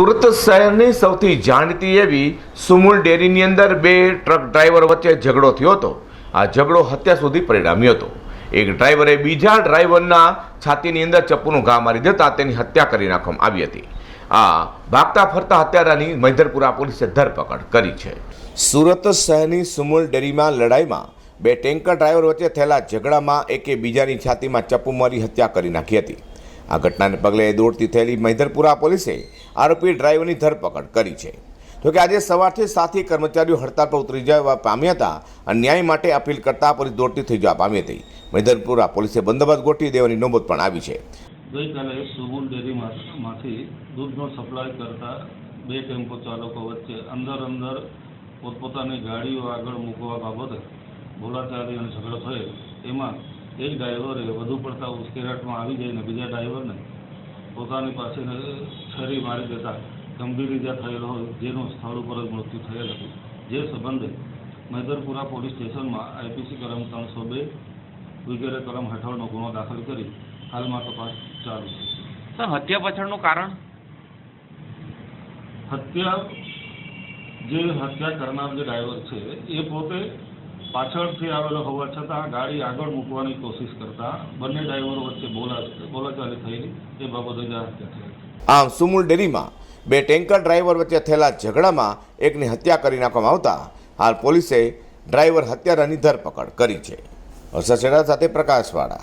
સુરત શહેરની સૌથી જાણીતી એવી સુમુલ ડેરીની અંદર બે ટ્રક ડ્રાઈવર વચ્ચે ઝઘડો થયો હતો. આ ઝઘડો હત્યા સુધી પરિણામ્યો હતો. એક ડ્રાઈવરે બીજા ડ્રાઈવરના છાતીની અંદર ચપ્પુનું ઘા મારી દેતા તેની હત્યા કરી નાખવામાં આવી હતી. આ ભાગતા ફરતા હત્યારાની મૈધરપુરા પોલીસે ધરપકડ કરી છે. સુરત શહેરની સુમુલ ડેરીમાં લડાઈમાં બે ટેન્કર ડ્રાઈવર વચ્ચે થયેલા ઝઘડામાં એકે બીજાની છાતીમાં ચપ્પુ મારી હત્યા કરી નાખી હતી. આ ઘટનાને પગલે દોડતી થયેલી મૈધરપુરા પોલીસે આરોપી ડ્રાઈવરની ધરપકડ કરી છે. જોકે આજે સવારથી સાથી કર્મચારીઓ હડતાળ પર ઉતરી જવા પામ્યા હતા અને ન્યાય માટે અપીલ કરતા પોલીસ દોડતી થઈ જવા પામી હતી. મૈધરપુરા પોલીસે બંદોબસ્ત ગોઠવી દેવાની નોબત પણ આવી છે. ગઈકાલે સુમુલ ડેરીમાંથી દૂધનો સપ્લાય કરતા બે ટેમ્પો ચાલકો વચ્ચે અંદર અંદર પોતપોતાની ગાડીઓ આગળ મૂકવા બાબતે બોલાચાલી અને ઝઘડો થયો. એમાં એક ડ્રાઈવરે વધુ પડતા ઉશ્કેરાટમાં આવી જઈને બીજા ડ્રાઈવરને પોતાની પાસે છરી મારી દેતા ગંભીર ઇજા થયેલ હોય જેનું સ્થળ ઉપર જ મૃત્યુ થયેલ હતું. જે સંબંધે મૈદરપુરા પોલીસ સ્ટેશનમાં આઈપીસી કલમ ત્રણસો બે વગેરે કલમ હેઠળનો ગુનો દાખલ કરી હાલમાં તપાસ ચાલુ છે. સર હત્યા પાછળનું કારણ? હત્યા જે હત્યા કરનાર જે ડ્રાઈવર છે એ પોતે પાછળથી આવેલો હોવા છતાં ગાડી આગળ મૂકવાની કોશિશ કરતા બંને ડ્રાઈવરો વચ્ચે બોલાચાલી થયેલી એ બાબતે આમ સુમુલ ડેરીમાં બે ટેન્કર ડ્રાઈવર વચ્ચે થયેલા ઝઘડામાં એકની હત્યા કરી નાખવામાં આવતા હાલ પોલીસે ડ્રાઈવર હત્યારાની ધરપકડ કરી છે. હર્ષદ સાથે પ્રકાશવાળા.